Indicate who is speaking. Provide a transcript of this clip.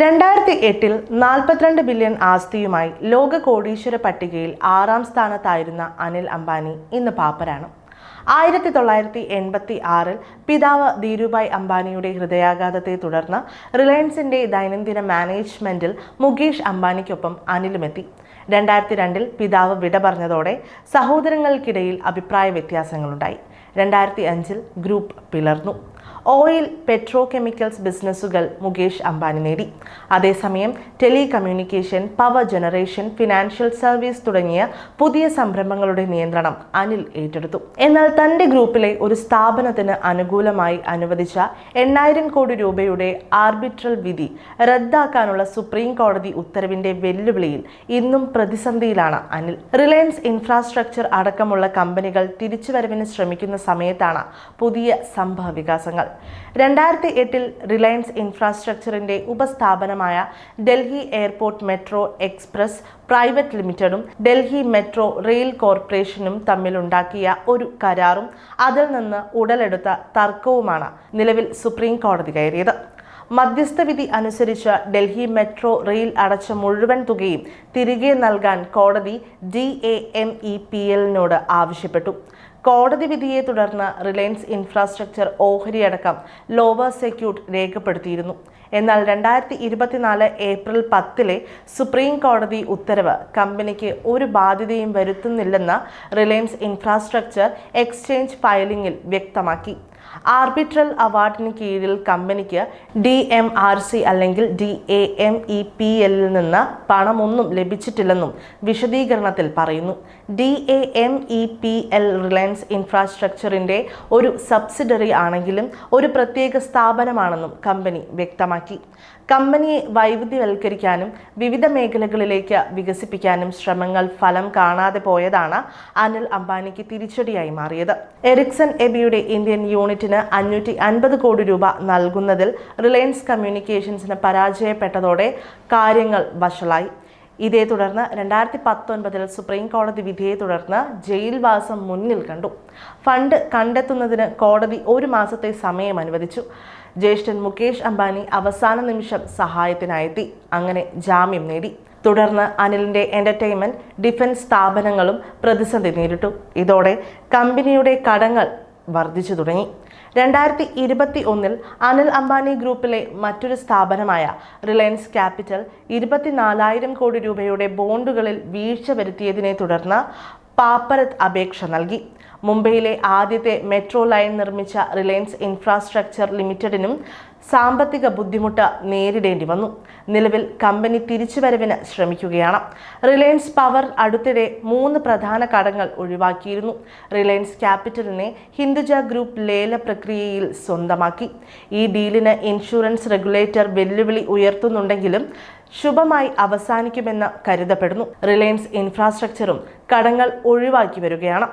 Speaker 1: രണ്ടായിരത്തി എട്ടിൽ നാൽപ്പത്തിരണ്ട് ബില്യൺ ആസ്തിയുമായി ലോക കോടീശ്വര പട്ടികയിൽ ആറാം സ്ഥാനത്തായിരുന്ന അനിൽ അംബാനി ഇന്ന് പാപ്പരാണ്. ആയിരത്തി തൊള്ളായിരത്തി എൺപത്തി ആറിൽ പിതാവ് ധീരുഭായ് അംബാനിയുടെ ഹൃദയാഘാതത്തെ തുടർന്ന് റിലയൻസിന്റെ ദൈനംദിന മാനേജ്മെന്റിൽ മുകേഷ് അംബാനിക്കൊപ്പം അനിലുമെത്തി. രണ്ടായിരത്തി രണ്ടിൽ പിതാവ് വിട പറഞ്ഞതോടെ സഹോദരങ്ങൾക്കിടയിൽ അഭിപ്രായ വ്യത്യാസങ്ങളുണ്ടായി. രണ്ടായിരത്തി അഞ്ചിൽ ഗ്രൂപ്പ് പിളർന്നു. ഓയിൽ പെട്രോ കെമിക്കൽസ് ബിസിനസ്സുകൾ മുകേഷ് അംബാനി നേടി. അതേസമയം telecommunication power generation financial service തുടങ്ങിയ പുതിയ സംരംഭങ്ങളുടെ നിയന്ത്രണം അനിൽ ഏറ്റെടുത്തു. എന്നാൽ തന്റെ ഗ്രൂപ്പിലെ ഒരു സ്ഥാപനത്തിന് അനുകൂലമായി അനുവദിച്ച എണ്ണായിരം കോടി രൂപയുടെ ആർബിട്രൽ വിധി റദ്ദാക്കാനുള്ള സുപ്രീം കോടതി ഉത്തരവിന്റെ വെല്ലുവിളിയിൽ ഇന്നും പ്രതിസന്ധിയിലാണ് അനിൽ. റിലയൻസ് ഇൻഫ്രാസ്ട്രക്ചർ അടക്കമുള്ള കമ്പനികൾ തിരിച്ചുവരവിന് ശ്രമിക്കുന്ന സമയത്താണ് പുതിയ സംഭവ രണ്ടായിരത്തി എട്ടിൽ റിലയൻസ് ഇൻഫ്രാസ്ട്രക്ചറിന്റെ ഉപസ്ഥാപനമായ Delhi airport metro express private ലിമിറ്റഡും Delhi metro rail കോർപ്പറേഷനും തമ്മിലുണ്ടാക്കിയ ഒരു കരാറും അതിൽ നിന്ന് ഉടലെടുത്ത തർക്കവുമാണ് നിലവിൽ സുപ്രീം കോടതി കയറിയത്. മധ്യസ്ഥ വിധി അനുസരിച്ച് ഡൽഹി മെട്രോ റെയിൽ അടച്ച മുഴുവൻ തുകയും തിരികെ നൽകാൻ കോടതി D A M E P എല്ലിനോട് ആവശ്യപ്പെട്ടു. കോടതി വിധിയെ തുടർന്ന് റിലയൻസ് ഇൻഫ്രാസ്ട്രക്ചർ ഓഹരിയടക്കം ലോവർ സെക്യൂട്ട് രേഖപ്പെടുത്തിയിരുന്നു. എന്നാൽ രണ്ടായിരത്തി ഇരുപത്തിനാല് ഏപ്രിൽ പത്തിലെ സുപ്രീം കോടതി ഉത്തരവ് കമ്പനിക്ക് ഒരു ബാധ്യതയും വരുത്തുന്നില്ലെന്ന് റിലയൻസ് ഇൻഫ്രാസ്ട്രക്ചർ എക്സ്ചേഞ്ച് ഫയലിംഗിൽ വ്യക്തമാക്കി. ആർബിട്രൽ അവാർഡിന് കീഴിൽ കമ്പനിക്ക് ഡി എം ആർ സി അല്ലെങ്കിൽ D A M E P എല്ലിൽ നിന്ന് പണമൊന്നും ലഭിച്ചിട്ടില്ലെന്നും വിശദീകരണത്തിൽ പറയുന്നു. D A M E P L Reliance ഇൻഫ്രാസ്ട്രക്ചറിന്റെ ഒരു സബ്സിഡറി ആണെങ്കിലും ഒരു പ്രത്യേക സ്ഥാപനമാണെന്നും കമ്പനി വ്യക്തമാക്കി. കമ്പനിയെ വൈവിധ്യവൽക്കരിക്കാനും വിവിധ മേഖലകളിലേക്ക് വികസിപ്പിക്കാനും ശ്രമങ്ങൾ ഫലം കാണാതെ പോയതാണ് അനിൽ അംബാനിക്ക് തിരിച്ചടിയായി മാറിയത്. എറിക്സൺ എബിയുടെ ഇന്ത്യൻ യൂണിറ്റിന് അഞ്ഞൂറ്റി അൻപത് കോടി രൂപ നൽകുന്നതിൽ റിലയൻസ് കമ്മ്യൂണിക്കേഷൻസിന് പരാജയപ്പെട്ടതോടെ കാര്യങ്ങൾ വഷളായി. ഇതേ തുടർന്ന് രണ്ടായിരത്തി പത്തൊൻപതിൽ സുപ്രീം കോടതി വിധിയെ തുടർന്ന് ജയിൽവാസം മുന്നിൽ കണ്ടു. ഫണ്ട് കണ്ടെത്തുന്നതിന് കോടതി ഒരു മാസത്തെ സമയം അനുവദിച്ചു. ജ്യേഷ്ഠൻ മുകേഷ് അംബാനി അവസാന നിമിഷം സഹായത്തിനായെത്തി. അങ്ങനെ ജാമ്യം നേടി. തുടർന്ന് അനിലിന്റെ എന്റർടൈൻമെന്റ് ഡിഫൻസ് സ്ഥാപനങ്ങളും പ്രതിസന്ധി നേരിട്ടു. ഇതോടെ കമ്പനിയുടെ കടങ്ങൾ വർദ്ധിച്ചു തുടങ്ങി. രണ്ടായിരത്തി ഇരുപത്തി ഒന്നിൽ അനിൽ അംബാനി ഗ്രൂപ്പിലെ മറ്റൊരു സ്ഥാപനമായ റിലയൻസ് ക്യാപിറ്റൽ ഇരുപത്തിനാലായിരം കോടി രൂപയുടെ ബോണ്ടുകളിൽ വീഴ്ച വരുത്തിയതിനെ തുടർന്ന് പാപ്പരത്ത് അപേക്ഷ നൽകി. മുംബൈയിലെ ആദ്യത്തെ മെട്രോ ലൈൻ നിർമ്മിച്ച റിലയൻസ് ഇൻഫ്രാസ്ട്രക്ചർ ലിമിറ്റഡിനും സാമ്പത്തിക ബുദ്ധിമുട്ട് നേരിടേണ്ടി വന്നു. നിലവിൽ കമ്പനി തിരിച്ചുവരവിന് ശ്രമിക്കുകയാണ്. റിലയൻസ് പവർ അടുത്തിടെ മൂന്ന് പ്രധാന കടങ്ങൾ ഒഴിവാക്കിയിരുന്നു. റിലയൻസ് ക്യാപിറ്റലിനെ ഹിന്ദുജ ഗ്രൂപ്പ് ലേല പ്രക്രിയയിൽ സ്വന്തമാക്കി. ഈ ഡീലിന് ഇൻഷുറൻസ് റെഗുലേറ്റർ വെല്ലുവിളി ഉയർത്തുന്നുണ്ടെങ്കിലും ശുഭമായി അവസാനിക്കുമെന്ന് കരുതപ്പെടുന്നു. റിലയൻസ് ഇൻഫ്രാസ്ട്രക്ചറും കടങ്ങൾ ഒഴിവാക്കി വരികയാണ്.